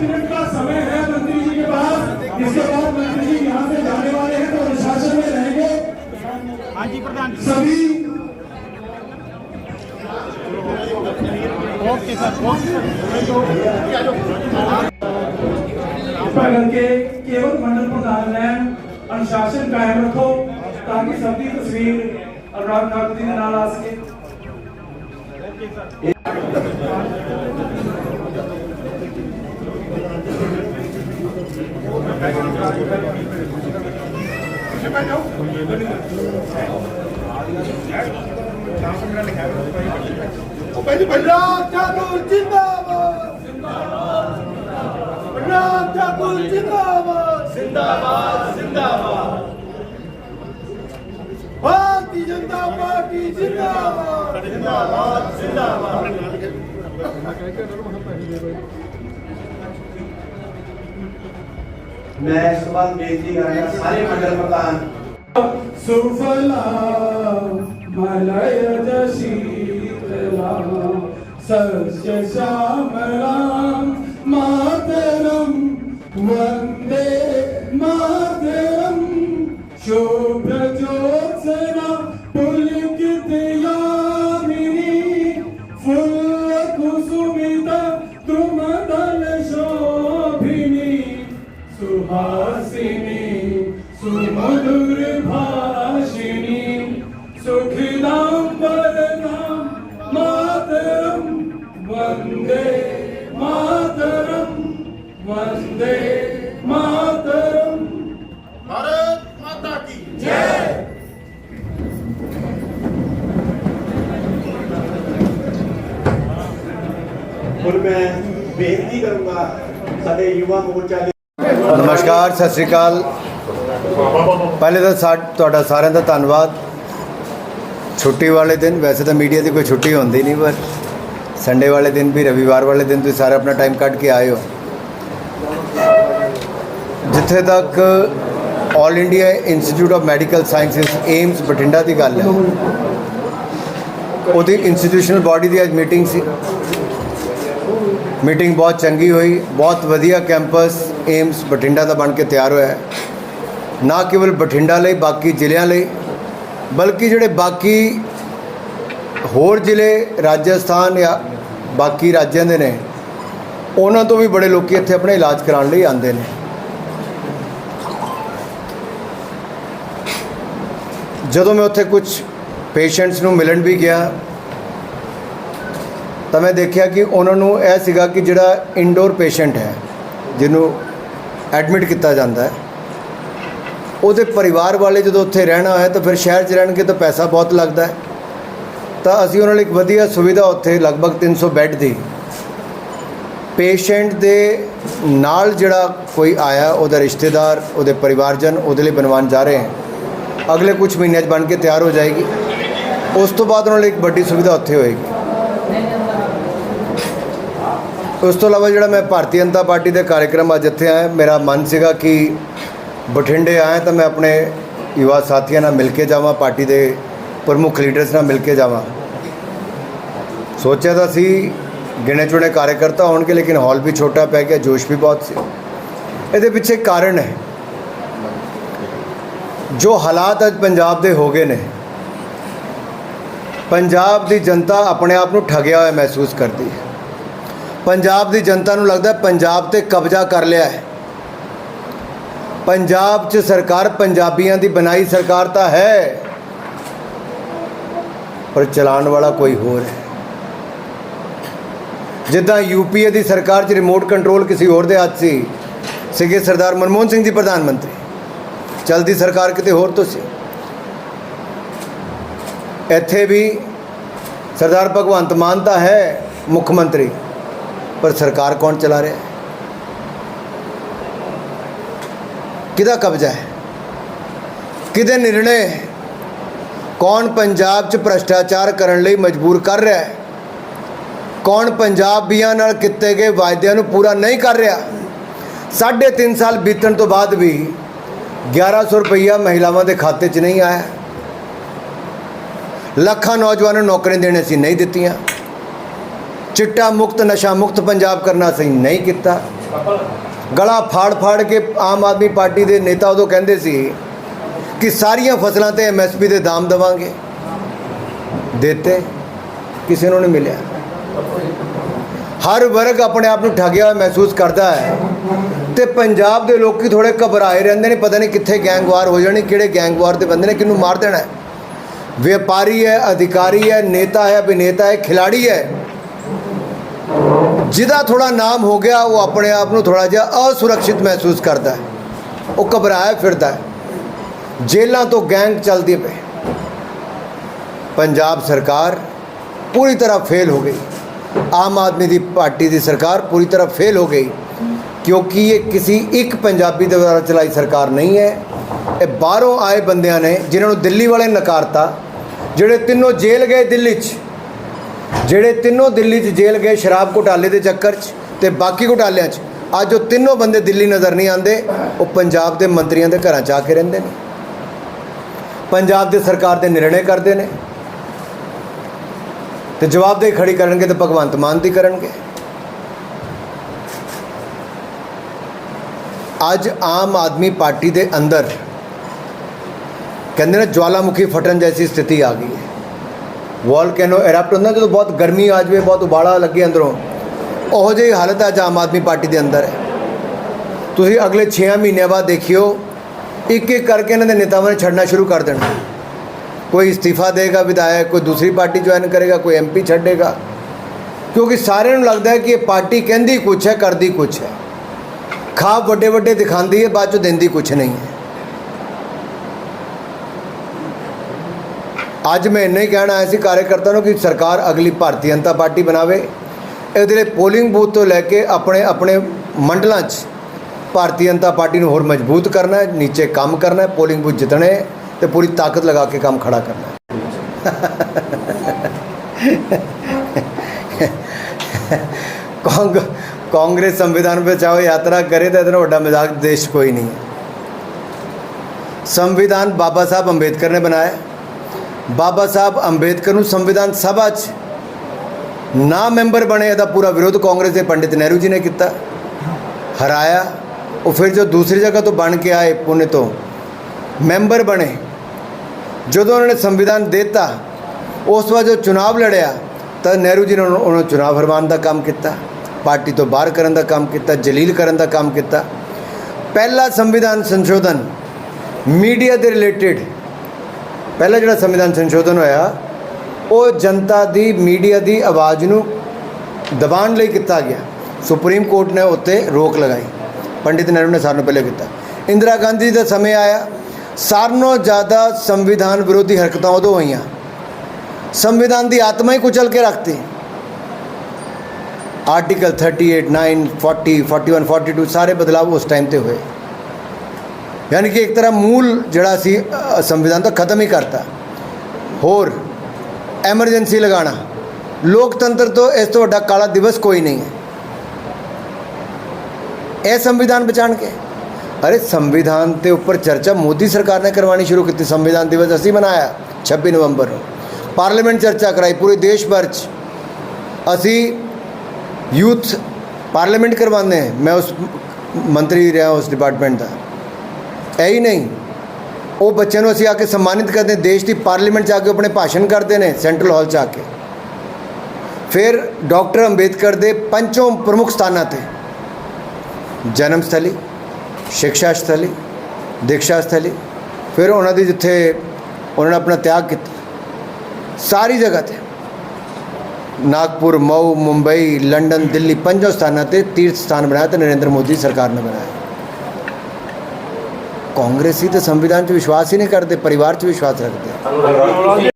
Minute का समय है मंत्री जी के पास। इसके बाद मंत्री जी यहाँ से जाने वाले हैं तो अनुशासन में रहेंगे। सभी ओके करके केवल मंडल प्रधान अनुशासन कायम रखो, ताकि सभी तस्वीर अनुराग ठाकुर जी नाल आ सके। ਪੰਜਾਬ ਠਾਕੁਰ ਜਿੰਦਾਬਾਦ ਪੰਜਾਬ ਠਾਕੁਰ ਜਿੰਦਾਬਾਦ ਜਿੰਦਾਬਾਦ ਜਿੰਦਾਬਾਦ ਭਾਰਤੀ ਜਨਤਾ ਪਾਰਟੀ ਜਿੰਦਾਬਾਦ ਜਿੰਦਾਬਾਦ ਜਿੰਦਾਬਾਦ। मैं इस्तेमाल बेनती करना सारे मंडल प्रधान सुफला मलय शीतला सस्य श्यामलाम मातरम वंदे मातरम शोभ्र ज्योत्सना पुलकित यामिनी फुल वन्दे मातरम् ਭਾਰਤ ਮਾਤਾ ਕੀ ਹੁਣ ਮੈਂ ਬੇਨਤੀ ਕਰੂੰਗਾ ਸਾਡੇ ਯੁਵਾ ਮੋਰਚਾ ਦੇ ਨਮਸਕਾਰ ਸਤਿ ਸ੍ਰੀ ਅਕਾਲ ਪਹਿਲੇ ਤਾਂ ਸਾ ਤੁਹਾਡਾ ਸਾਰਿਆਂ ਦਾ ਧੰਨਵਾਦ ਛੁੱਟੀ ਵਾਲੇ ਦਿਨ ਵੈਸੇ ਤਾਂ ਮੀਡੀਆ ਦੀ ਕੋਈ ਛੁੱਟੀ ਹੁੰਦੀ ਨਹੀਂ ਪਰ ਸੰਡੇ ਵਾਲੇ ਦਿਨ ਵੀ ਰਵਿਵਾਰ ਵਾਲੇ ਦਿਨ ਤੁਸੀਂ ਸਾਰੇ ਆਪਣਾ ਟਾਈਮ ਕੱਢ ਕੇ ਆਏ ਹੋ ਜਿੱਥੇ ਤੱਕ all India institute of medical sciences AIIMS Bathinda ਦੀ ਗੱਲ ਹੈ। ਉਹਦੀ ਇੰਸਟੀਟਿਊਸ਼ਨਲ ਬਾਡੀ ਦੀ ਅੱਜ ਮੀਟਿੰਗ ਸੀ। ਮੀਟਿੰਗ ਬਹੁਤ ਚੰਗੀ ਹੋਈ। ਬਹੁਤ ਵਧੀਆ ਕੈਂਪਸ ਏਮਸ ਬਠਿੰਡਾ ਦਾ ਬਣ ਕੇ ਤਿਆਰ ਹੋਇਆ ਨਾ ਕੇਵਲ ਬਠਿੰਡਾ ਲਈ, ਬਾਕੀ ਜ਼ਿਲ੍ਹਿਆਂ ਲਈ, ਬਲਕਿ ਜਿਹੜੇ ਬਾਕੀ ਹੋਰ ਜ਼ਿਲ੍ਹੇ, ਰਾਜਸਥਾਨ ਜਾਂ ਬਾਕੀ ਰਾਜਾਂ ਦੇ ਨੇ, ਉਹਨਾਂ ਤੋਂ ਵੀ ਬੜੇ ਲੋਕੀ ਇੱਥੇ ਆਪਣੇ ਇਲਾਜ ਕਰਾਉਣ ਲਈ ਆਉਂਦੇ ਨੇ। ਜਦੋਂ ਮੈਂ ਉੱਥੇ ਕੁਝ ਪੇਸ਼ੈਂਟਸ ਨੂੰ ਮਿਲਣ ਵੀ ਗਿਆ, ਤਾਂ ਮੈਂ ਦੇਖਿਆ ਕਿ ਉਹਨਾਂ ਨੂੰ ਇਹ ਸੀਗਾ ਕਿ ਜਿਹੜਾ ਇਨਡੋਰ ਪੇਸ਼ੈਂਟ ਹੈ, ਜਿਹਨੂੰ ਐਡਮਿਟ ਕੀਤਾ ਜਾਂਦਾ ਹੈ, ਉਹਦੇ ਪਰਿਵਾਰ ਵਾਲੇ ਜਦੋਂ ਉੱਥੇ ਰਹਿਣਾ ਹੈ ਤਾਂ ਫਿਰ ਸ਼ਹਿਰ 'ਚ ਰਹਿਣਗੇ ਤਾਂ ਪੈਸਾ ਬਹੁਤ ਲੱਗਦਾ ਹੈ। ਤਾਂ ਅਸੀਂ ਉਹਨਾਂ ਲਈ ਇੱਕ ਵਧੀਆ ਸੁਵਿਧਾ ਉੱਥੇ ਲਗਭਗ 300 ਬੈੱਡ ਦੀ ਪੇਸ਼ੈਂਟ ਦੇ ਨਾਲ ਜਿਹੜਾ ਕੋਈ ਆਇਆ, ਉਹਦਾ ਰਿਸ਼ਤੇਦਾਰ, ਉਹਦੇ ਪਰਿਵਾਰਜਨ ਉਹਦੇ ਲਈ ਬਣਵਾਉਣ ਜਾ ਰਹੇ ਹਾਂ। ਅਗਲੇ ਕੁਝ ਮਹੀਨਿਆਂ 'ਚ ਬਣ ਕੇ ਤਿਆਰ ਹੋ ਜਾਏਗੀ। ਉਸ ਤੋਂ ਬਾਅਦ ਉਹਨਾਂ ਲਈ ਇੱਕ ਵੱਡੀ ਸੁਵਿਧਾ ਉੱਥੇ ਹੋਏਗੀ। ਉਸ ਤੋਂ ਇਲਾਵਾ ਜਿਹੜਾ ਮੈਂ ਭਾਰਤੀ ਜਨਤਾ ਪਾਰਟੀ ਦੇ ਕਾਰਜਕ੍ਰਮ ਅੱਜ ਇੱਥੇ ਆਇਆ, ਮੇਰਾ ਮਨ ਸੀਗਾ ਕਿ ਬਠਿੰਡੇ ਆਇਆ ਤਾਂ ਮੈਂ ਆਪਣੇ ਯੁਵਾ ਸਾਥੀਆਂ ਨਾਲ ਮਿਲ ਕੇ ਜਾਵਾਂ, ਪਾਰਟੀ ਦੇ ਪ੍ਰਮੁੱਖ ਲੀਡਰਸ ਨਾਲ ਮਿਲ ਕੇ ਜਾਵਾਂ। ਸੋਚਿਆ ਤਾਂ ਸੀ, ਗਿਣੇ ਚੁਣੇ ਕਾਰਜਕਰਤਾ ਹੋਣਗੇ, ਲੇਕਿਨ ਹਾਲ ਵੀ ਛੋਟਾ ਪੈ ਗਿਆ, ਜੋਸ਼ ਵੀ ਬਹੁਤ ਸੀ। ਇਹਦੇ ਪਿੱਛੇ ਕਾਰਨ ਹੈ। ਜੋ ਹਾਲਾਤ ਅੱਜ ਪੰਜਾਬ ਦੇ ਹੋ ਗਏ ਨੇ, ਪੰਜਾਬ ਦੀ ਜਨਤਾ ਆਪਣੇ ਆਪ ਨੂੰ ਠੱਗਿਆ ਹੋਇਆ ਮਹਿਸੂਸ ਕਰਦੀ ਹੈ। ਪੰਜਾਬ ਦੀ ਜਨਤਾ ਨੂੰ ਲੱਗਦਾ ਪੰਜਾਬ ਤੇ ਕਬਜ਼ਾ ਕਰ ਲਿਆ ਹੈ। ਪੰਜਾਬ 'ਚ ਸਰਕਾਰ ਪੰਜਾਬੀਆਂ ਦੀ ਬਣਾਈ ਸਰਕਾਰ ਤਾਂ ਹੈ, ਪਰ ਚਲਾਉਣ ਵਾਲਾ ਕੋਈ ਹੋਰ ਹੈ। ਜਿੱਦਾਂ ਯੂਪੀਏ ਦੀ ਸਰਕਾਰ 'ਚ ਰਿਮੋਟ ਕੰਟਰੋਲ ਕਿਸੇ ਹੋਰ ਦੇ ਹੱਥ ਸੀ, ਸੀਗੇ ਸਰਦਾਰ ਮਨਮੋਹਨ ਸਿੰਘ ਜੀ, ਪ੍ਰਧਾਨ ਮੰਤਰੀ। ਚਲਦੀ ਸਰਕਾਰ ਕਿਤੇ ਹੋਰ ਤੋਂ ਸੀ? ਇੱਥੇ ਵੀ ਸਰਦਾਰ ਭਗਵੰਤ ਮਾਨ ਤਾਂ ਹੈ ਮੁੱਖ ਮੰਤਰੀ, ਪਰ ਸਰਕਾਰ ਕੌਣ ਚਲਾ ਰਿਹਾ? ਕਿਹਦਾ ਕਬਜ਼ਾ ਹੈ? ਕਿਹਦੇ ਨਿਰਣੇ? ਕੌਣ ਪੰਜਾਬ 'ਚ ਭ੍ਰਸ਼ਟਾਚਾਰ ਕਰਨ ਲਈ ਮਜਬੂਰ ਕਰ ਰਿਹਾ ਹੈ? ਕੌਣ ਪੰਜਾਬੀਆਂ ਨਾਲ ਕੀਤੇ ਗਏ ਵਾਅਦਿਆਂ ਨੂੰ ਪੂਰਾ ਨਹੀਂ ਕਰ ਰਿਹਾ? ਸਾਢੇ ਤਿੰਨ ਸਾਲ ਬੀਤਣ ਤੋਂ ਬਾਅਦ ਵੀ 1100 ਰੁਪਈਆ ਮਹਿਲਾਵਾਂ ਦੇ ਖਾਤੇ 'ਚ ਨਹੀਂ ਆਇਆ। ਲੱਖਾਂ ਨੌਜਵਾਨਾਂ ਨੂੰ ਨੌਕਰੀਆਂ ਦੇਣੇ ਸੀ, ਨਹੀਂ ਦਿੱਤੀਆਂ। ਚਿੱਟਾ ਮੁਕਤ, ਨਸ਼ਾ ਮੁਕਤ ਪੰਜਾਬ ਕਰਨਾ ਸੀ ਨਹੀਂ ਕੀਤਾ। ਗਲਾ ਫਾੜ ਫਾੜ ਕੇ ਆਮ ਆਦਮੀ ਪਾਰਟੀ ਦੇ ਨੇਤਾ ਉਦੋਂ ਕਹਿੰਦੇ ਸੀ ਕਿ ਸਾਰੀਆਂ ਫਸਲਾਂ ਤੇ ਐਮਐਸਪੀ ਦੇ ਦਾਮ ਦੇਵਾਂਗੇ। ਦਿੱਤੇ, ਕਿਸੇ ਨੂੰ ਨਹੀਂ ਮਿਲਿਆ। ਹਰ ਵਰਗ ਆਪਣੇ ਆਪ ਨੂੰ ਠੱਗਿਆ ਹੋਇਆ ਮਹਿਸੂਸ ਕਰਦਾ ਹੈ ਤੇ ਪੰਜਾਬ ਦੇ ਲੋਕੀ ਥੋੜੇ ਘਬਰਾਏ ਰਹਿੰਦੇ ਨੇ, ਪਤਾ ਨਹੀਂ ਕਿੱਥੇ ਗੈਂਗਵਾਰ ਹੋ ਜਾਣੀ, ਕਿਹੜੇ ਗੈਂਗਵਾਰ ਦੇ ਬੰਦੇ ਨੇ, ਕਿਹਨੂੰ ਮਾਰ ਦੇਣਾ ਵਪਾਰੀ ਹੈ, ਅਧਿਕਾਰੀ ਹੈ, ਨੇਤਾ ਹੈ, ਅਭਿਨੇਤਾ ਹੈ, ਖਿਲਾੜੀ ਹੈ। ਜਿਹਦਾ ਥੋੜਾ ਨਾਮ ਹੋ ਗਿਆ, ਉਹ ਆਪਣੇ ਆਪ ਨੂੰ ਥੋੜਾ ਜਿਹਾ ਅਸੁਰੱਖਿਅਤ ਮਹਿਸੂਸ ਕਰਦਾ ਹੈ। ਉਹ ਘਬਰਾਇਆ ਫਿਰਦਾ ਹੈ। ਜੇਲ੍ਹਾਂ ਤੋਂ ਗੈਂਗ ਚੱਲਦੀ ਪਏ ਪੰਜਾਬ ਸਰਕਾਰ ਪੂਰੀ ਤਰ੍ਹਾਂ ਫੇਲ ਹੋ ਗਈ। ਆਮ ਆਦਮੀ ਦੀ ਪਾਰਟੀ ਦੀ ਸਰਕਾਰ ਪੂਰੀ ਤਰ੍ਹਾਂ ਫੇਲ ਹੋ ਗਈ। ਕਿਉਂਕਿ ਇਹ ਕਿਸੇ ਇੱਕ ਪੰਜਾਬੀ ਦੇ ਦੁਆਰਾ ਚਲਾਈ ਸਰਕਾਰ ਨਹੀਂ ਹੈ। ਇਹ ਬਾਹਰੋਂ ਆਏ ਬੰਦਿਆਂ ਨੇ, ਜਿਨ੍ਹਾਂ ਨੂੰ ਦਿੱਲੀ ਵਾਲੇ ਨਕਾਰਤਾ, ਜਿਹੜੇ ਤਿੰਨੋਂ ਜੇਲ੍ਹ ਗਏ ਦਿੱਲੀ 'ਚ, ਜਿਹੜੇ ਤਿੰਨੋਂ ਦਿੱਲੀ 'ਚ ਜੇਲ੍ਹ ਗਏ ਸ਼ਰਾਬ ਘੁਟਾਲੇ ਦੇ ਚੱਕਰ 'ਚ ਤੇ ਬਾਕੀ ਘੁਟਾਲਿਆਂ 'ਚ, ਅੱਜ ਉਹ ਤਿੰਨੋਂ ਬੰਦੇ ਦਿੱਲੀ ਨਜ਼ਰ ਨਹੀਂ ਆਉਂਦੇ। ਉਹ ਪੰਜਾਬ ਦੇ ਮੰਤਰੀਆਂ ਦੇ ਘਰਾਂ 'ਚ ਆ ਕੇ ਰਹਿੰਦੇ ਨੇ। ਪੰਜਾਬ ਦੀ ਸਰਕਾਰ ਦੇ ਨਿਰਣੇ ਕਰਦੇ ਨੇ। ਤੇ ਜਵਾਬਦੇਹੀ ਖੜੀ ਕਰਨਗੇ ਤੇ ਭਗਵੰਤ ਮਾਨ ਦੀ ਕਰਨਗੇ। ਅੱਜ ਆਮ ਆਦਮੀ ਪਾਰਟੀ ਦੇ ਅੰਦਰ ਕਹਿੰਦੇ ਨੇ ਜਵਾਲਾਮੁਖੀ ਫਟਣ ਜੈਸੀ ਸਥਿਤੀ ਆ ਗਈ ਹੈ। ਵੋਲਕੈਨੋ ਐਰਪਟ ਹੁੰਦਾ, ਜਦੋਂ ਬਹੁਤ ਗਰਮੀ ਆ ਜਾਵੇ, ਬਹੁਤ ਉਬਾਲਾ ਲੱਗੇ ਅੰਦਰੋਂ, ਉਹੋ ਜਿਹੀ ਹਾਲਤ ਅੱਜ ਆਮ ਆਦਮੀ ਪਾਰਟੀ ਦੇ ਅੰਦਰ ਹੈ। ਤੁਸੀਂ ਅਗਲੇ 6 ਮਹੀਨਿਆਂ ਬਾਅਦ ਦੇਖਿਓ ਇੱਕ ਇੱਕ ਕਰਕੇ ਇਹਨਾਂ ਦੇ ਨੇਤਾਵਾਂ ਨੇ ਛੱਡਣਾ ਸ਼ੁਰੂ ਕਰ ਦੇਣਾ। ਕੋਈ ਇਸਤੀਫਾ ਦੇਗਾ ਵਿਧਾਇਕ, ਕੋਈ ਦੂਸਰੀ ਪਾਰਟੀ ਜੁਆਇਨ ਕਰੇਗਾ, ਕੋਈ ਐਮਪੀ ਛੱਡੇਗਾ। ਕਿਉਂਕਿ ਸਾਰਿਆਂ ਨੂੰ ਲੱਗਦਾ ਹੈ ਕਿ ਇਹ ਪਾਰਟੀ ਕਹਿੰਦੀ ਕੁਛ ਹੈ, ਕਰਦੀ ਕੁਛ ਹੈ। ਖਾਬ ਵੱਡੇ ਵੱਡੇ ਦਿਖਾਉਂਦੀ ਹੈ ਬਾਅਦ ਚੋਂ ਦਿੰਦੀ ਕੁਛ ਨਹੀਂ। ਅੱਜ ਮੈਂ ਇੰਨਾ ਹੀ ਕਹਿਣਾ ਆਇਆ ਸੀ ਕਾਰਜਕਰਤਾ ਨੂੰ ਕਿ ਸਰਕਾਰ ਅਗਲੀ ਭਾਰਤੀ ਜਨਤਾ ਪਾਰਟੀ ਬਣਾਵੇ। ਇਹਦੇ ਲਈ ਪੋਲਿੰਗ ਬੂਥ ਤੋਂ ਲੈ ਕੇ ਆਪਣੇ ਆਪਣੇ ਮੰਡਲਾਂ 'ਚ ਭਾਰਤੀ ਜਨਤਾ ਪਾਰਟੀ ਨੂੰ ਹੋਰ ਮਜ਼ਬੂਤ ਕਰਨਾ ਹੈ ਨੀਚੇ ਕੰਮ ਕਰਨਾ ਹੈ ਪੋਲਿੰਗ ਬੂਥ ਜਿੱਤਣੇ ਤੇ ਪੂਰੀ ਤਾਕਤ ਲਗਾ ਕੇ ਕੰਮ ਖੜਾ ਕਰਨਾ ਹੈ। ਕਾਂਗ ਕਾਂਗਰਸ ਸੰਵਿਧਾਨ ਬਚਾਓ ਯਾਤਰਾ ਕਰੇ ਤਾਂ ਇਹਦੇ ਨਾਲੋਂ ਵੱਡਾ ਮਜ਼ਾਕ ਦੇਸ਼ ਕੋਈ ਨਹੀਂ ਸੰਵਿਧਾਨ ਬਾਬਾ ਸਾਹਿਬ ਅੰਬੇਦਕਰ ਨੇ ਬਣਾਇਆ ਬਾਬਾ ਸਾਹਿਬ ਅੰਬੇਦਕਰ ਨੂੰ ਸੰਵਿਧਾਨ ਸਭਾ 'ਚ ਨਾ ਮੈਂਬਰ ਬਣੇ, ਇਹਦਾ ਪੂਰਾ ਵਿਰੋਧ ਕਾਂਗਰਸ ਦੇ ਪੰਡਿਤ ਨਹਿਰੂ ਜੀ ਨੇ ਕੀਤਾ। ਹਰਾਇਆ। ਉਹ ਫਿਰ ਜੋ ਦੂਸਰੀ ਜਗ੍ਹਾ ਤੋਂ ਬਣ ਕੇ ਆਏ ਪੁਨੇ ਤੋਂ ਮੈਂਬਰ ਬਣੇ। ਜਦੋਂ ਉਹਨਾਂ ਨੇ ਸੰਵਿਧਾਨ ਦਿੱਤਾ, ਉਸ ਤੋਂ ਬਾਅਦ ਜੋ ਚੁਣਾਵ ਲੜਿਆ, ਤਾਂ ਨਹਿਰੂ ਜੀ ਨੇ ਉਹਨਾਂ ਉਹਨਾਂ ਨੂੰ ਚੁਣਾਵ ਹਰਵਾਉਣ ਦਾ ਕੰਮ ਕੀਤਾ। ਪਾਰਟੀ ਤੋਂ ਬਾਹਰ ਕਰਨ ਦਾ ਕੰਮ ਕੀਤਾ, ਜਲੀਲ ਕਰਨ ਦਾ ਕੰਮ ਕੀਤਾ। ਪਹਿਲਾ ਸੰਵਿਧਾਨ ਸੰਸ਼ੋਧਨ ਮੀਡੀਆ ਦੇ ਰਿਲੇਟਡ ਪਹਿਲਾ ਜਿਹੜਾ ਸੰਵਿਧਾਨ ਸੰਸ਼ੋਧਨ ਹੋਇਆ, ਉਹ ਜਨਤਾ ਦੀ, ਮੀਡੀਆ ਦੀ ਆਵਾਜ਼ ਨੂੰ ਦਬਾਉਣ ਲਈ ਕੀਤਾ ਗਿਆ। ਸੁਪਰੀਮ ਕੋਰਟ ਨੇ ਉੱਤੇ ਰੋਕ ਲਗਾਈ। ਪੰਡਿਤ ਨਹਿਰੂ ਨੇ ਸਾਰਿਆਂ ਨੂੰ ਪਹਿਲੇ ਕੀਤਾ। ਇੰਦਰਾ ਗਾਂਧੀ ਦਾ ਸਮੇਂ ਆਇਆ। ਸਾਰਿਆਂ ਨਾਲੋਂ ਜ਼ਿਆਦਾ ਸੰਵਿਧਾਨ ਵਿਰੋਧੀ ਹਰਕਤਾਂ ਉਦੋਂ ਹੋਈਆਂ। ਸੰਵਿਧਾਨ ਦੀ ਆਤਮਾ ਹੀ ਕੁਚਲ ਕੇ ਰੱਖਤੀ। ਆਰਟੀਕਲ 38 9 40 41 42 ਸਾਰੇ ਬਦਲਾਅ ਉਸ ਟਾਈਮ ਤੇ ਹੋਏ ਯਾਨੀ ਕਿ ਇੱਕ ਤਰ੍ਹਾਂ ਮੂਲ ਜਿਹੜਾ ਸੀ ਅ, ਸੰਵਿਧਾਨ ਤਾਂ ਖਤਮ ਹੀ ਕਰਤਾ ਹੋਰ ਐਮਰਜੈਂਸੀ ਲਗਾਉਣਾ ਲੋਕਤੰਤਰ ਤੋਂ ਇਸ ਤੋਂ ਵੱਡਾ ਕਾਲਾ ਦਿਵਸ ਕੋਈ ਨਹੀਂ ਹੈ ਇਹ ਸੰਵਿਧਾਨ ਬਚਾਣ ਕੇ ਅਰੇ ਸੰਵਿਧਾਨ ਦੇ ਉੱਪਰ ਚਰਚਾ ਮੋਦੀ ਸਰਕਾਰ ਨੇ ਕਰਵਾਉਣੀ ਸ਼ੁਰੂ ਕੀਤੀ ਸੰਵਿਧਾਨ ਦਿਵਸ ਅਸੀਂ ਮਨਾਇਆ 26 ਨਵੰਬਰ ਨੂੰ ਪਾਰਲੀਮੈਂਟ ਚਰਚਾ ਕਰਾਈ ਪੂਰੇ ਦੇਸ਼ ਭਰ 'ਚ ਅਸੀਂ ਯੂਥ ਪਾਰਲੀਮੈਂਟ ਕਰਵਾਉਂਦੇ ਹਾਂ ਮੈਂ ਉਸ ਮੰਤਰੀ ਰਿਹਾ ਉਸ ਡਿਪਾਰਟਮੈਂਟ ਦਾ। ਹੈ ਹੀ ਨਹੀਂ। ਉਹ ਬੱਚਿਆਂ ਨੂੰ ਅਸੀਂ ਆ ਕੇ ਸਨਮਾਨਿਤ ਕਰਦੇ ਦੇਸ਼ ਦੀ ਪਾਰਲੀਮੈਂਟ 'ਚ ਆ ਕੇ ਆਪਣੇ ਭਾਸ਼ਣ ਕਰਦੇ ਨੇ ਸੈਂਟਰਲ ਹਾਲ 'ਚ ਆ ਕੇ। ਫਿਰ ਡਾਕਟਰ ਅੰਬੇਦਕਰ ਦੇ ਪੰਜੋਂ ਪ੍ਰਮੁੱਖ ਸਥਾਨਾਂ ਤੇ ਜਨਮ ਸਥਲੀ, ਸਿੱਖਿਆ ਸਥਲੀ, ਦੀਕਸ਼ਾ ਸਥਲੀ, ਫਿਰ ਉਹਨਾਂ ਦੀ ਜਿੱਥੇ ਉਹਨਾਂ ਨੇ ਆਪਣਾ ਤਿਆਗ ਕੀਤਾ। ਸਾਰੀ ਜਗ੍ਹਾ ਤੇ। ਨਾਗਪੁਰ ਮਊ ਮੁੰਬਈ ਲੰਡਨ ਦਿੱਲੀ ਪੰਜੋਂ ਸਥਾਨਾਂ ਤੇ ਤੀਰਥ ਸਥਾਨ ਬਣਾਇਆ ਤੇ ਨਰਿੰਦਰ ਮੋਦੀ ਸਰਕਾਰ ਨੇ ਬਣਾਇਆ ਕਾਂਗਰਸੀ ਤਾਂ ਸੰਵਿਧਾਨ 'ਚ ਵਿਸ਼ਵਾਸ ਹੀ ਨਹੀਂ ਕਰਦੇ ਪਰਿਵਾਰ 'ਚ ਵਿਸ਼ਵਾਸ ਰੱਖਦੇ